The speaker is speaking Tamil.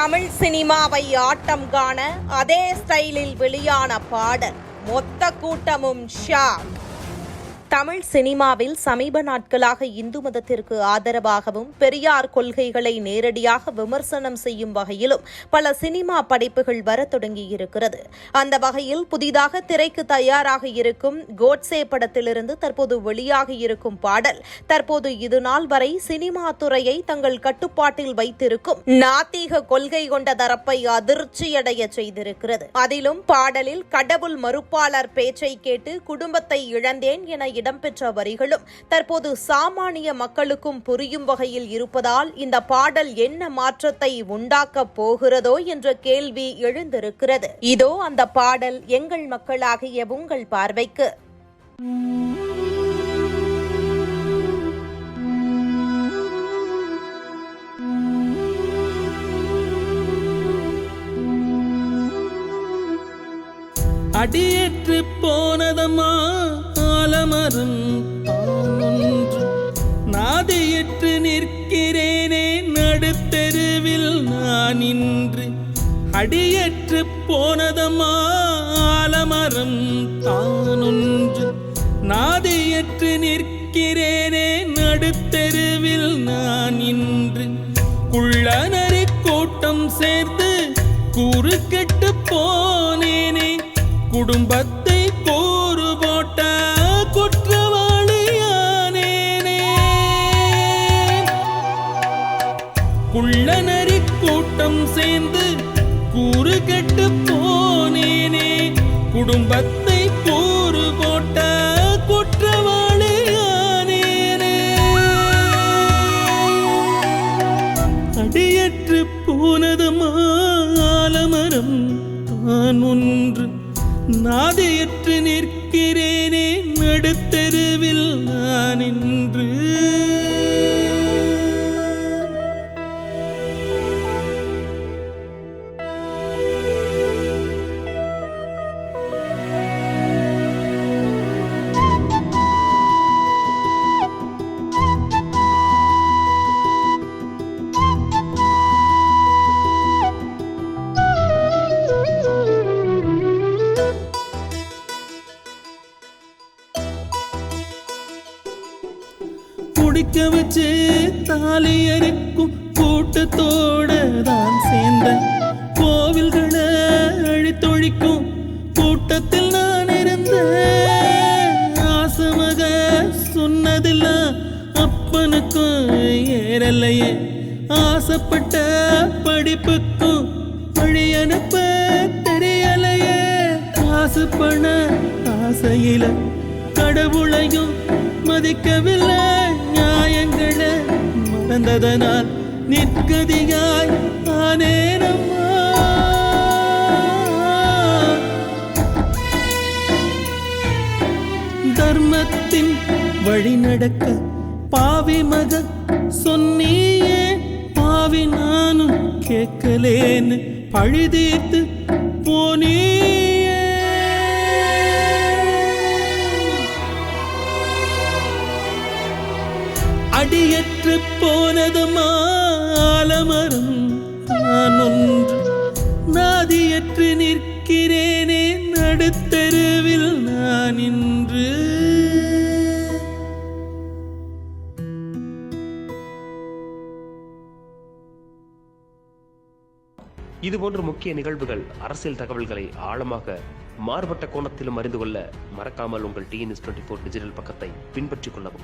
தமிழ் சினிமாவை ஆட்டம் காண அதே ஸ்டைலில் வெளியான பாடல் மொத்த கூட்டமும் ஷாக் தமிழ் சினிமாவில் சமீப நாட்களாக இந்து மதத்திற்கு ஆதரவாகவும் பெரியார் கொள்கைகளை நேரடியாக விமர்சனம் செய்யும் வகையிலும் பல சினிமா படைப்புகள் வர தொடங்கியிருக்கிறது. அந்த வகையில் புதிதாக திரைக்கு தயாராக இருக்கும் கோட்சே படத்திலிருந்து தற்போது வெளியாக இருக்கும் பாடல் தற்போது இதுநாள் வரை சினிமா துறையை தங்கள் கட்டுப்பாட்டில் வைத்திருக்கும் நாத்தீக கொள்கை கொண்ட தரப்பை அதிர்ச்சியடைய செய்திருக்கிறது. அதிலும் பாடலில் கடவுள் மறுப்பாளர் பேச்சை கேட்டு குடும்பத்தை இழந்தேன் என இடம்பெற்ற வரிகளும் தற்போது சாமானிய மக்களுக்கும் புரியும் வகையில் இருப்பதால் இந்த பாடல் என்ன மாற்றத்தை உண்டாக்கப் போகிறதோ என்ற கேள்வி எழுந்திருக்கிறது. இதோ அந்த பாடல் எங்கள் மக்களாகிய உங்கள் பார்வைக்கு. அடியேற்று போனதம்மா. அமரும் தானொன்று நிற்கிறேனே நடுத்தெருவில் நான் இன்று அடியற்று போனதம்மா ஆலமரம் தானொன்று. நாதியற்று நிற்கிறேனே நடுத்தெருவில் நான் இன்று குள்ளனரி கூட்டம் சேர்ந்து குறுக்கெட்டு போனேனே குடும்பத்தை குள்ளநரி கூட்டம் சேர்ந்து கூறு கெட்டு போனேனே. குடும்பத்தை கூறு போட்ட குற்றவாளியானேனே அடியற்று போனது மாலமரம் தான் ஒன்று நாதையற்று நிற்கிறேனே. நடுத்தெருவில் நான் நின்று குடிக்க வச்சு தாலி அறுக்கும் கூட்டத்தோட தான் சேர்ந்த கோவில்களை அழித்தொழிக்கும் கூட்டத்தில் நான் இருந்தேன். ஆசமக சொன்னதெல்லாம் அப்பனுக்கும் ஏறலையே. ஆசைப்பட்ட படிப்புக்கும் வழி அனுப்ப தெரியலையே. காசு பண ஆசையில கடவுளையும் மதிக்கவில்லை. வந்ததனால் நிற்கதியாய் ஆனேனம்மா. தர்மத்தின் வழி நடக்க பாவி மக சொன்னியே பாவி நானும் கேட்கலேன்னு பழுதீர்த்து போனே. அடியற்று போனதுமா ஆலமரம் நான் ஒன்று நாதியற்று நிற்கிறேனே நடுத்தெருவில் நான் இன்று. இதுபோன்ற முக்கிய நிகழ்வுகள் அரசியல் தகவல்களை ஆழமாக மாறுபட்ட கோணத்திலும் அறிந்து கொள்ள மறக்காமல் உங்கள் டிஎன்எஸ் டுவெண்ட்டி ஃபோர் டிஜிட்டல் பக்கத்தை பின்பற்றிக் கொள்ளவும்.